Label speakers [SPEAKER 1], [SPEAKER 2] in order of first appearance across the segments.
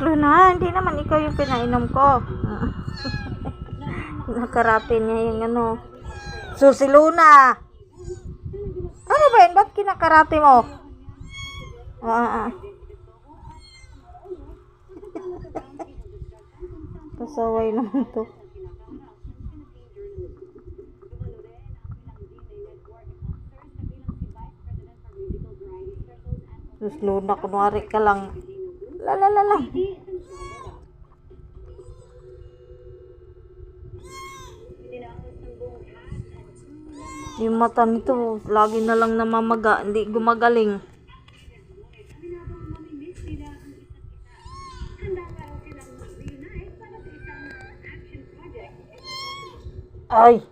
[SPEAKER 1] Luna, hindi naman ikaw yung pinainom ko. Nakarate niya yung ano. Susi Luna! Ano ba yun? Ba't kinakarate mo? Ah, ah. Pasaway naman to. Sus, Luna, kunwari ka lang. La la la lang. Yung mata nito, lagi na lang namamaga, hindi gumagaling. Ay!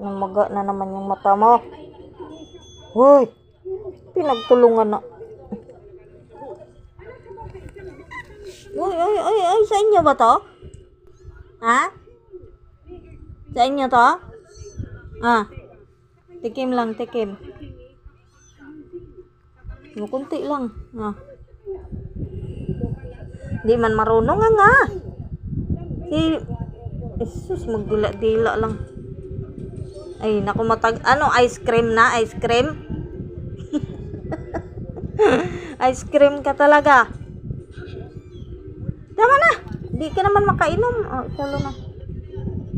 [SPEAKER 1] Namaga na naman yung mata mo. Hoy! Pinagtulungan na. Uy, ay, ay, ay, sa inyo ba to? Ha? Sa inyo to? Ah. Tikim lang, tikim. Mukunti lang. Ah. Di man marunong nga nga. Si... Jesus, magdila-dila lang. Ay, naku matag... Ano, ice cream na? Ice cream? ice cream ka talaga. Tama na. Di ka naman makainom. Oh, ikaw Luna.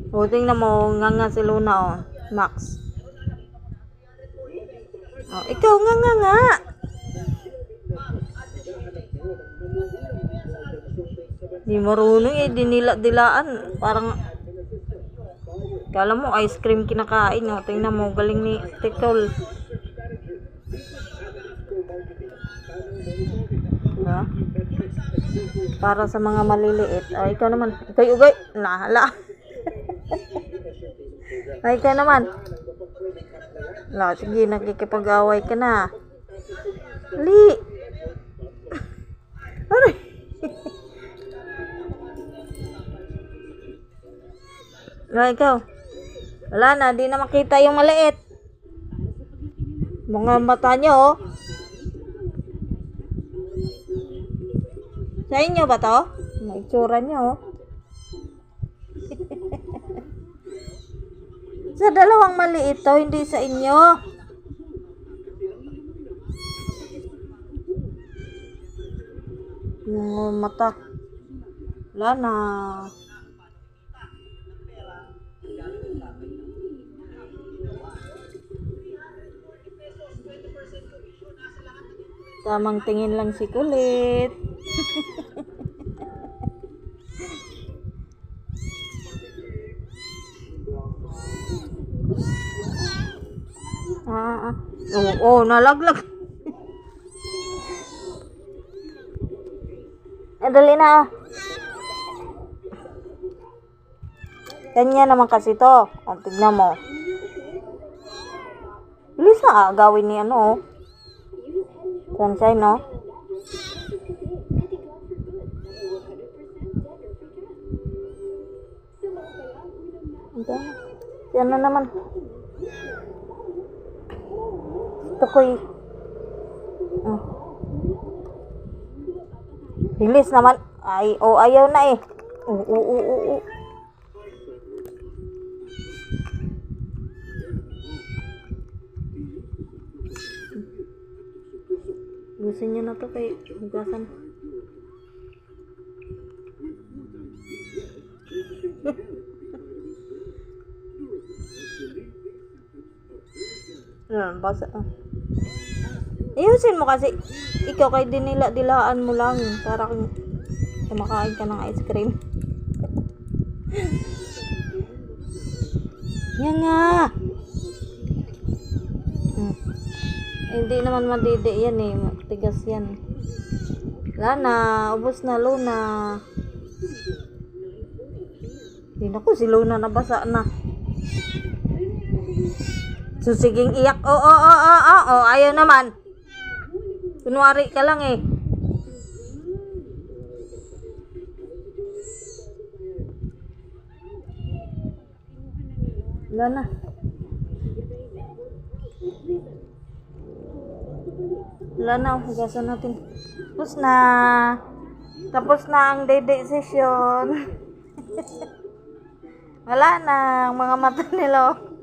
[SPEAKER 1] O, tingnan mo. Nga nga si Luna, oh. Max. Oh, ikaw nga nga nga. Di marunong eh. Dinila-dilaan. Parang... Kala mo ice cream kinakain. Oh. Tingnan mo. Galing ni Tikol. Ha? Para sa mga maliliit. Ay, ikaw naman. Ikaw, ugay. Nahala. Ay, ikaw naman. La, sige, nakikipag-away ka na. Li. Ano? Ay, ikaw. Wala na, di na makita yung maliit. Mga mata nyo, oh. Sa inyo ba to? May itsura nyo, oh. sa dalawang maliit to, hindi sa inyo. Yung mata. Wala na. Tamang tingin lang si kulit. ah, ah. Oo, oh, nalaglag. eh, dali na. ah. Kanya naman kasi to. O, tignan mo. Bilis na ah, gawin ni ano, oh. Sunshine, no? Ito. Yan na naman. Ito ko y- Oh. Bilis naman. Ay, oh, ayaw na eh. Oo, oo, oo, oo. Gusto niyo na to kay hugasan. Yan, basa. ah. Ayusin mo kasi ikaw kay dinila-dilaan mo lang para kung kumakain ka ng ice cream. Yan nga. Hindi naman madidi yan eh. Tigas yan. Lana, ubos na Luna. Hindi na ko si Luna nabasa na. Susiging iyak. Oo, oh, oo, oh, oo, oh, oo. Oh, ayaw naman. Kunwari ka lang eh. Wala na. Wala na, hugasan natin. Tapos na. Tapos na ang date session. Wala na, ang mga mata nila.